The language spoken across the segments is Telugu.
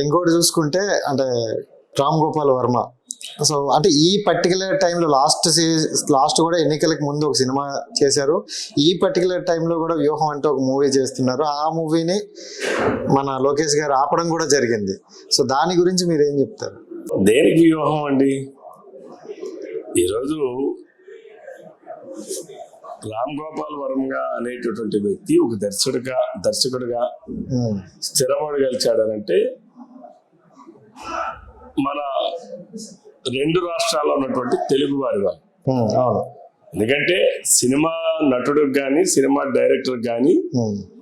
ఇంకోటి చూసుకుంటే అంటే రామ్ గోపాల్ వర్మ. సో అంటే ఈ పర్టికులర్ టైంలో లాస్ట్ లాస్ట్ కూడా ఎన్నికలకు ముందు ఒక సినిమా చేశారు. ఈ పర్టికులర్ టైంలో కూడా వ్యూహం అంటే ఒక మూవీ చేస్తున్నారు. ఆ మూవీని మన లోకేష్ గారు ఆపడం కూడా జరిగింది. సో దాని గురించి మీరు ఏం చెప్తారు? దేనికి వ్యూహం అండి? ఈరోజు రామ్ గోపాల్ వర్మ అనేటటువంటి వ్యక్తి ఒక దర్శకుడిగా దర్శకుడిగా స్థిరపడగలిచాడనంటే మన రెండు రాష్ట్రాల్లో ఉన్నటువంటి తెలుగు వారి వాళ్ళు ఎందుకంటే సినిమా నటుడికి కానీ సినిమా డైరెక్టర్ కానీ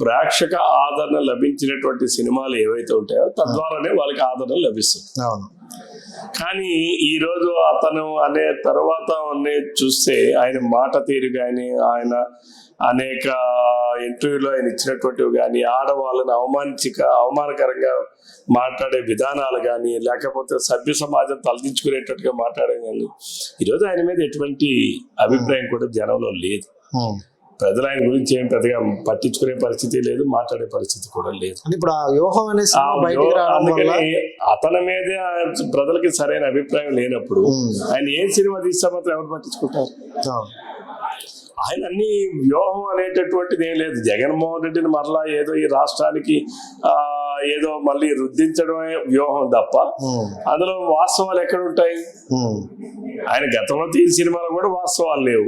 ప్రేక్షక ఆదరణ లభించినటువంటి సినిమాలు ఏవైతే ఉంటాయో తద్వారానే వాళ్ళకి ఆదరణ లభిస్తుంది. కానీ ఈ రోజు అతను అనే తర్వాత అనే చూస్తే ఆయన మాట తీరు కానీ ఆయన అనేక ఇంటర్వ్యూలో ఆయన ఇచ్చినటువంటివి కానీ ఆడవాళ్ళని అవమానించక అవమానకరంగా మాట్లాడే విధానాలు కానీ లేకపోతే సభ్య సమాజం తలదించుకునేటట్టుగా మాట్లాడే కానీ ఈరోజు ఆయన మీద ఎటువంటి అభిప్రాయం కూడా జనంలో లేదు. ప్రజలు ఆయన గురించి ఏం పెద్దగా పట్టించుకునే పరిస్థితి లేదు మాట్లాడే పరిస్థితి కూడా లేదు. ఇప్పుడు ఆ వ్యూహం అనే ఆ సినిమా బయటికి రావడం వల్ల అందుకని అతని మీదే ప్రజలకి సరైన అభిప్రాయం లేనప్పుడు ఆయన ఏ సినిమా తీస్తే మాత్రం ఎవరు పట్టించుకుంటారు? ఆయన అన్ని వ్యూహం అనేటటువంటిది ఏం లేదు. జగన్మోహన్ రెడ్డిని మరలా ఏదో ఈ రాష్ట్రానికి ఆ ఏదో మళ్ళీ రుద్దించడమే వ్యూహం తప్ప అందులో వాస్తవాలు ఎక్కడ ఉంటాయి ఆయన గతంలో తీసిన సినిమాలో కూడా వాస్తవాలు లేవు.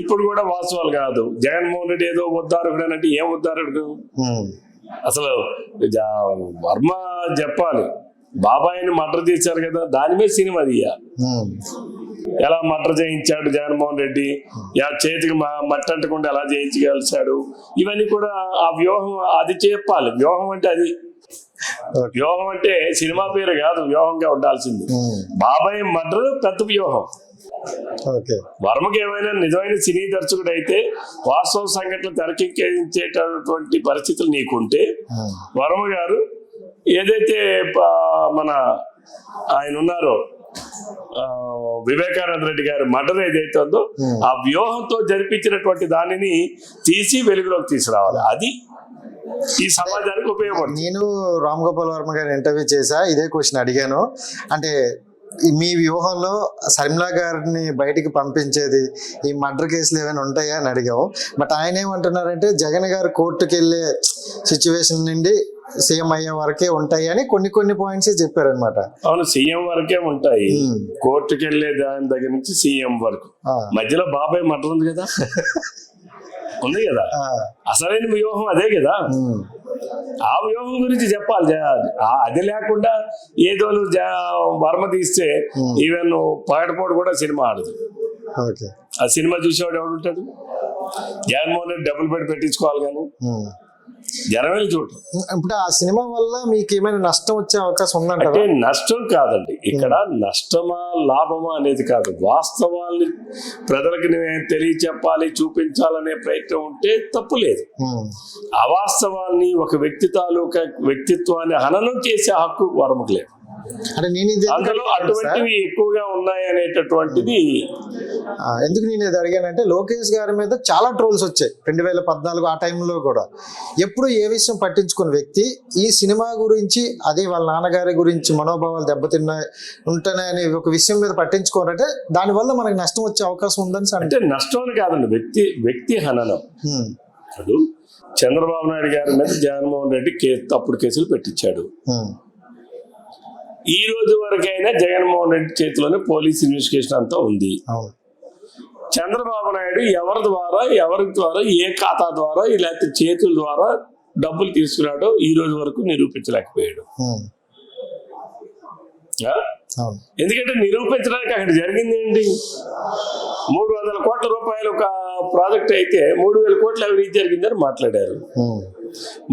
ఇప్పుడు కూడా వాస్తవాలు కాదు. జగన్మోహన్ రెడ్డి ఏదో ఉద్దారకుడు అంటే ఏం ఉద్దారకుడు అసలు వర్మ చెప్పాలి. బాబాయిని మర్డర్ చేశారు కదా దాని మీద సినిమా తీయాలి. ఎలా మర్డర్ చేయించాడు జగన్మోహన్ రెడ్డి? యా చేతికి మ- మట్టి అంటకుండా ఎలా చేయించగలిచాడు ఇవన్నీ కూడా ఆ వ్యూహం అది చెప్పాలి. వ్యూహం అంటే అది. వ్యూహం అంటే సినిమా పేరు కాదు వ్యూహంగా ఉండాల్సింది. బాబాయ్ మర్డర్ పెద్ద వ్యూహం. వర్మకి ఏమైనా నిజమైన సినీ దర్శకుడు అయితే వాస్తవ సంఘటనలు తెరకెక్కించేటటువంటి పరిస్థితులు నీకుంటే వర్మ గారు ఏదైతే మన ఆయన ఉన్నారో వివేకానంద రెడ్డి గారి మర్డర్ ఏదైతే ఉందో Hmm. ఆ వ్యూహంతో జరిపించినటువంటి దానిని తీసి వెలుగులోకి తీసుకురావాలి. అది ఈ సమాజానికి ఉపయోగపడుతుంది. నేను రామ్ గోపాల్ వర్మ గారి ఇంటర్వ్యూ చేశా ఇదే క్వశ్చన్ అడిగాను. అంటే మీ వ్యూహంలో శర్మిలా గారిని బయటికి పంపించేది ఈ మర్డర్ కేసులు ఏమైనా ఉంటాయా అని అడిగాము. బట్ ఆయన ఏమంటున్నారంటే జగన్ గారు కోర్టుకి వెళ్ళే సిచ్యువేషన్ నుండి సీఎం అయ్యే వరకే ఉంటాయి అని కొన్ని కొన్ని పాయింట్స్ చెప్పారనమాట అవును సీఎం వరకే ఉంటాయి. కోర్టుకి వెళ్ళే దాని దగ్గర నుంచి సీఎం వరకు. మధ్యలో బాబాయ్ మర్డర్ ఉంది కదా? ఉంది కదా? అసలైన వ్యూహం అదే కదా? ఆ వ్యూహం గురించి చెప్పాలి. అది లేకుండా ఏదో వర్మ తీస్తే ఈవెన్ పగటిపూట కూడా సినిమా ఆడదు. ఓకే. ఆ సినిమా చూసేవాడు ఎవడు ఉంటాడు? జగన్మోహన్ రెడ్డి డబ్బులు పెట్టి పెట్టించుకోవాలి కానీ. జనం వెళ్ళి చూడటం ఇప్పుడు ఆ సినిమా వల్ల మీకు ఏమైనా నష్టం వచ్చే అవకాశం అంటే ఉందంటారా నష్టం కాదండి. ఇక్కడ నష్టమా లాభమా అనేది కాదు. వాస్తవాల్ని ప్రజలకి నేను తెలియచెప్పాలి చూపించాలనే ప్రయత్నం ఉంటే తప్పు లేదు. ఉమ్, అవాస్తవాల్ని ఒక వ్యక్తి తాలూకా వ్యక్తిత్వాన్ని హననం చేసే హక్కు వర్మకు లేదు. అంటే నేను ఇది అందులో? అటువంటివి ఎక్కువగా ఉన్నాయి అనేటటువంటిది ఎందుకు నేను ఇది అడిగానంటే లోకేష్ గారి మీద చాలా ట్రోల్స్ వచ్చాయి రెండు వేల పద్నాలుగు ఆ టైంలో కూడా. ఎప్పుడు ఏ విషయం పట్టించుకున్న వ్యక్తి ఈ సినిమా గురించి అదే వాళ్ళ నాన్నగారి గురించి మనోభావాలు దెబ్బతిన్నాయి ఉంటున్నాయని ఒక విషయం మీద పట్టించుకోరంటే దానివల్ల మనకి నష్టం వచ్చే అవకాశం ఉందని అంటే నష్టం అని కాదండి వ్యక్తి వ్యక్తి హననం. చంద్రబాబు నాయుడు గారి మీద జగన్మోహన్ రెడ్డి కే తప్పుడు కేసులు పెట్టించాడు. ఈ రోజు వరకైనా జగన్మోహన్ రెడ్డి చేతిలోనే పోలీస్ ఇన్వెస్టిగేషన్ అంతా ఉంది. చంద్రబాబు నాయుడు ఎవరి ద్వారా ఎవరి ద్వారా ఏ ఖాతా ద్వారా లేకపోతే చేతుల ద్వారా డబ్బులు తీసుకున్నాడో ఈ రోజు వరకు నిరూపించలేకపోయాడు. ఎందుకంటే నిరూపించడానికి అక్కడ జరిగింది ఏంటి? మూడు వందల కోట్ల రూపాయలు ఒక ప్రాజెక్ట్ అయితే మూడు వేల కోట్ల అవినీతి జరిగిందని మాట్లాడారు.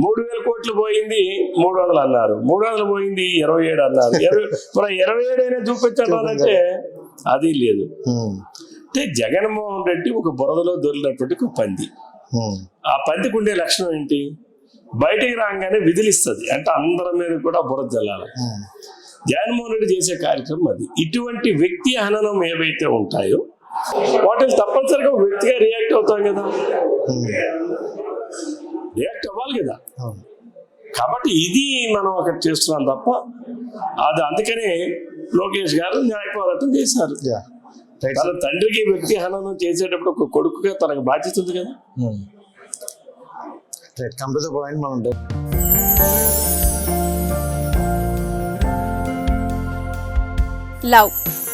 మూడు వేల కోట్లు పోయింది మూడు వందలు అన్నారు. మూడు వందలు పోయింది ఇరవై ఏడు అన్నారు. ఇరవై మరి ఇరవై ఏడు అయినా చూపించడం అంటే అది లేదు. అంటే జగన్మోహన్ రెడ్డి ఒక బురదలో దొరికినటువంటి ఒక పంది. ఆ పందికి ఉండే లక్షణం ఏంటి? బయటికి రాగానే విధిలిస్తుంది అంటే అందరి మీద కూడా బురద జల్లాలి. జగన్మోహన్ రెడ్డి చేసే కార్యక్రమం అది. ఇటువంటి వ్యక్తి హననం ఏవైతే ఉంటాయో వాటిని తప్పనిసరిగా ఒక వ్యక్తిగా రియాక్ట్ అవుతాం కదా. రియాక్ట్ అవ్వాలి కదా. అవును. కాబట్టి ఇది మనం అక్కడ చేస్తున్నాం తప్ప అది అందుకనే లోకేష్ గారు న్యాయ పోరాటం చేశారు. యా. రైట్ తన తండ్రికి వ్యక్తి హననం చేసేటప్పుడు ఒక కొడుకుగా తనకు బాధ్యత ఉంది కదా. Right come to the point మనం లవ్.